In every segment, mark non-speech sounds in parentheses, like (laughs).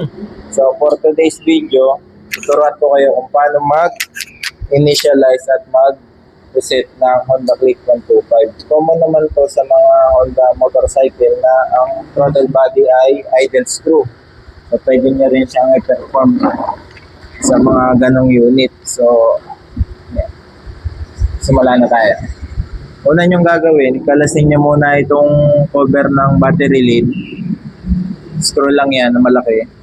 (laughs) So for today's video, tuturuan ko kayo kung paano mag-initialize at mag-reset ng Honda Click 125. Common naman to sa mga Honda motorcycle na ang throttle body ay idle screw. So pwede nyo rin siyang i-perform sa mga ganong unit. So, yeah. simula na tayo. Una nyong gagawin, kalasin nyo muna itong cover ng battery lid. Screw lang yan na malaki.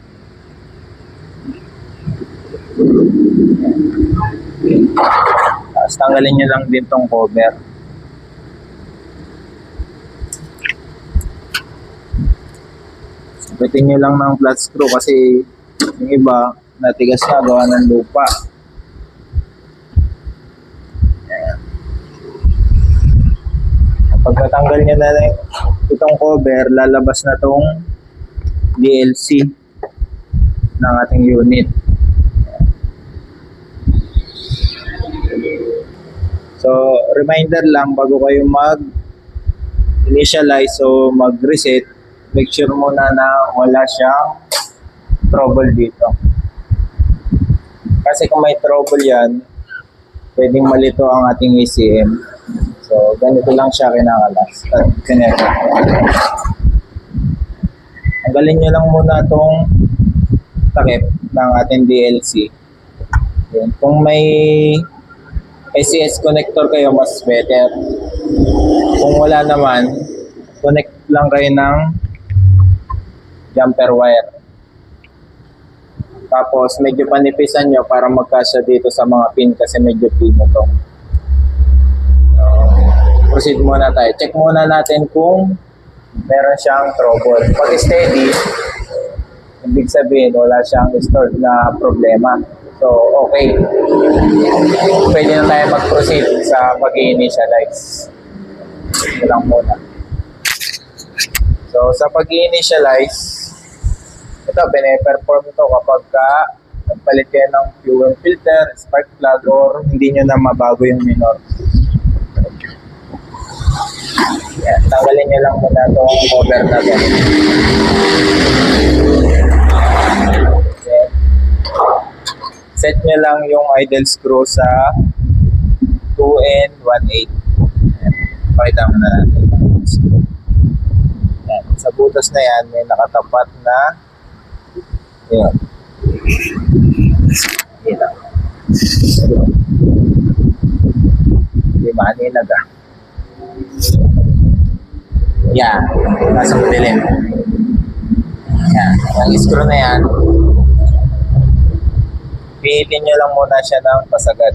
Tapos tanggalin nyo lang din tong cover. Sabitin nyo lang ng flat screw kasi yung iba natigas na gawa ng lupa. Ayan. Kapag natanggal nyo na itong cover, lalabas na tong DLC ng ating unit. So, reminder lang bago kayo mag initialize o mag-reset, make sure muna na wala siyang trouble dito. Kasi kung may trouble yan, pwedeng malito ang ating ACM. So, ganito lang siya kinakalas. At kineko. Tanggalin nyo lang muna itong takip ng ating DLC. Yan. Kung may ACS connector kayo, mas better. Kung wala naman, connect lang kayo ng jumper wire. Tapos medyo panipisan nyo para magkasya dito sa mga pin kasi medyo pino to. Proceed muna tayo. Check muna natin kung meron siyang trouble. Pag steady, ibig sabihin wala siyang stored na problema. So, okay. Pwede na tayo mag-proceed sa pag-initialize. Ito lang muna. So, sa pag-initialize, ito, pine-perform ito kapag ka nagpalit kayo ng fuel filter, spark plug, or hindi nyo na mabago yung minor. Yan, tanggalin nyo lang muna itong cover na to. Then, set nyo lang yung idle screw sa 2N18. Yan, pakita mo na natin. Yan, sa butas na yan, may nakatapat na yun. Dito. Hindi maaninag ah. Yan. Nasa madilim. Yan. Ang screw na yan. Pihitin nyo lang muna siya ng pasagad.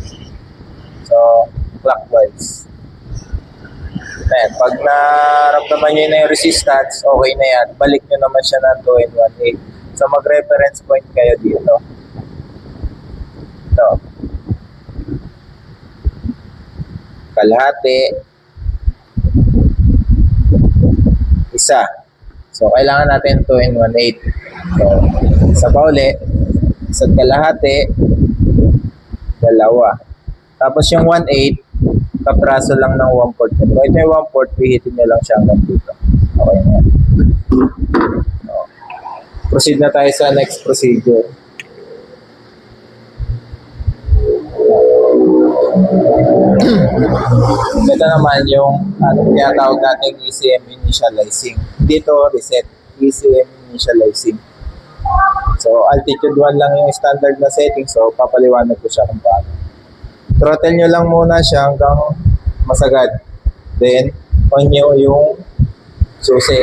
So, clockwise. Ayan, pag naramdaman nyo na yung resistance, okay na yan. Balik nyo naman siya ng 2 in 1 So, mag-reference point kayo dito. Ito. Kalahati. Isa. So, kailangan natin 2 in 1 So, isa pa. Isa't kalahati. Dalawa. Tapos yung 1 8 kapraso lang ng 1 port. Kung ito yung 1 port, pihitin nyo lang siya hanggang dito. Okay na yan. Proceed na tayo sa next procedure. (clears throat) Ito naman yung ano, tinatawag nating ECM initializing. Dito, reset. ECM initializing. So, altitude 1 lang yung standard na setting. So, papaliwanag ko siya kung paano. Throttle nyo lang muna siya hanggang masagad. Then, on nyo yung susi.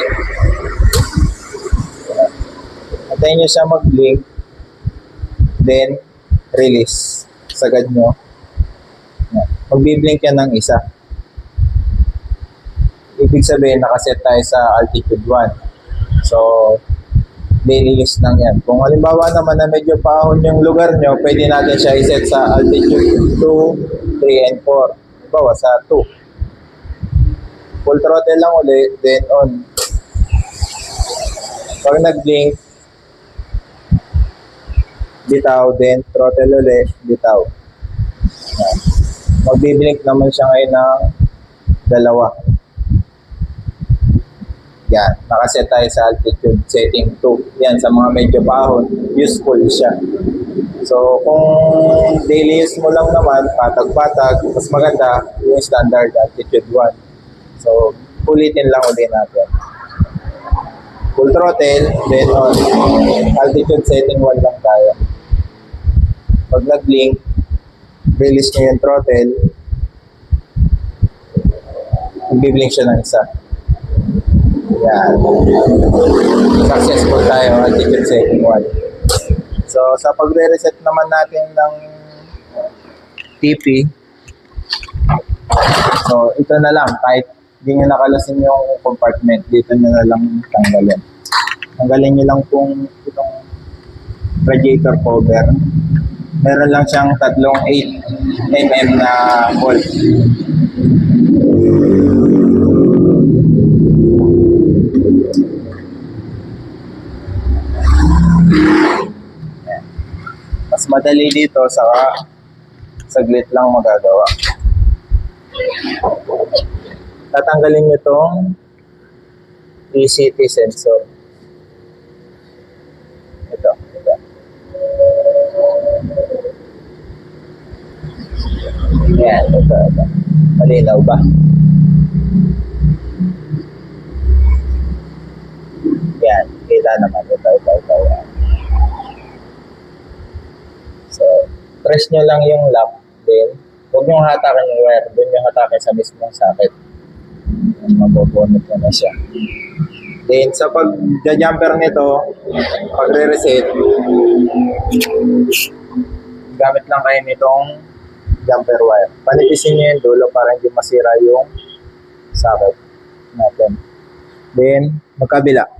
Antayin nyo siya mag-blink. Then, release. Sagad nyo. Magbiblink yan ng isa. Ibig sabihin, nakaset tayo sa altitude 1. So, use lang yan. Kung halimbawa naman na medyo pahon yung lugar nyo, pwede natin siya iset sa altitude 2, 3, and 4. Halimbawa sa 2. Full throttle lang ulit, then on. Pag nag-blink, bitaw, then throttle ulit, bitaw. Magbiblink naman siya ngayon ng dalawa. Yan, nakaset tayo sa altitude setting 2. Yan, sa mga medyo bahon, useful siya. So, kung daily use mo lang naman, patag-patag, mas maganda yung standard altitude 1. So, ulitin lang ulit natin. Full throttle, then on altitude setting 1 lang tayo. Pag nag-blink, release nyo yung throttle, Bibling siya ng isa. Yan. Successful tayo, altitude setting 1. So, sa pagre-reset naman natin ng TP, so, ito na lang, kahit hindi nyo nakalasin yung compartment, dito nyo na lang tanggalin. Tanggalin nyo lang kung itong radiator cover. Meron lang siyang tatlong 8 mm na bolt. Madali dito sa saglit lang magagawa. Tatanggalin nyo tong ECT sensor. Ito, ito. Yan, ito, ito. Malinaw ba? Yan, kita naman. Ito, ito, ito. Yan. So, press nyo lang yung lock din. Huwag nyo hatakan yung wire. Doon nyo hatakan sa mismong socket. Mabobonot nyo na siya. Then, sa pag-jumper nito, pag-reset, gamit lang kayo nitong jumper wire. Panipisin nyo yung dulo para hindi masira yung socket natin. Then, magkabila.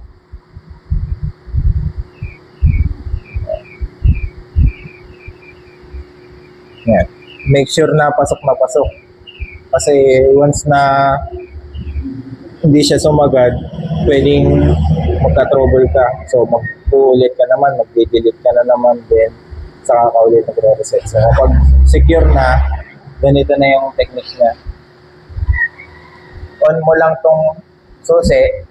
Yan. Make sure na pasok na pasok. Kasi once na hindi siya sumagad, pwedeng magka-trouble ka. So, mag-uulit ka naman, mag-delete ka na naman din, saka ka ulit nagre-reset. So, kapag secure na, ganito na yung technique niya. On mo lang tong susi,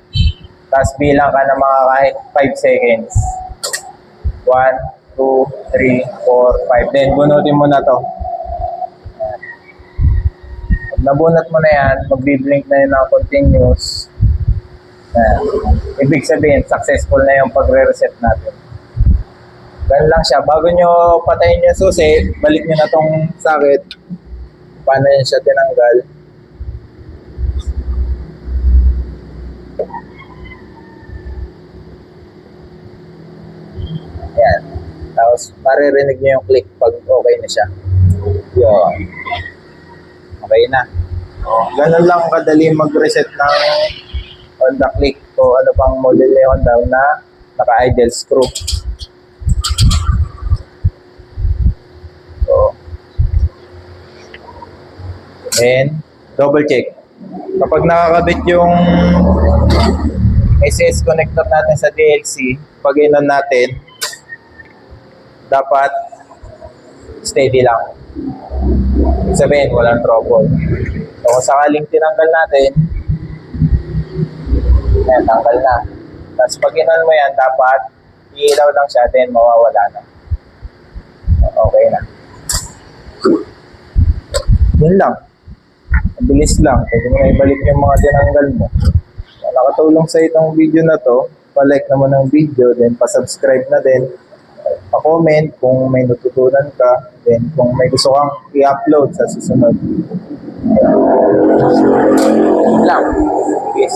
tapos bilang ka ng mga kahit 5 seconds. 1, 2, 3, 4, 5. Then, bunutin mo na to. Pag nabunot mo na yan, magbiblink na yun ng continuous. Yan. Ibig sabihin, successful na yung pagre-reset natin. Ganun lang siya. Bago nyo patayin yung susi, balik nyo na tong socket. Paano yun siya tinanggal. Yan. Tapos, maririnig nyo yung click pag okay na siya. Yun. Okay na. Ganun lang kadali mag-reset ng Honda Click o ano pang model ni Honda na naka-idle screw. So, and double check. Kapag nakakabit yung SS connector natin sa DLC, pag inon natin, dapat steady lang. Ibig sabihin, walang trouble. So, kung sakaling tinanggal natin, yan, tanggal na. Tapos pag inon mo yan, dapat iilaw lang siya, then mawawala na. Okay na. Yun lang. Mabilis lang. Pwede mo na ibalik yung mga tinanggal mo. Nakatulong sa itong video na to, pa-like naman ng video, then pa-subscribe na din pa-comment kung may natutunan ka, then kung may gusto kang i-upload sa susunod. Lang. Yes.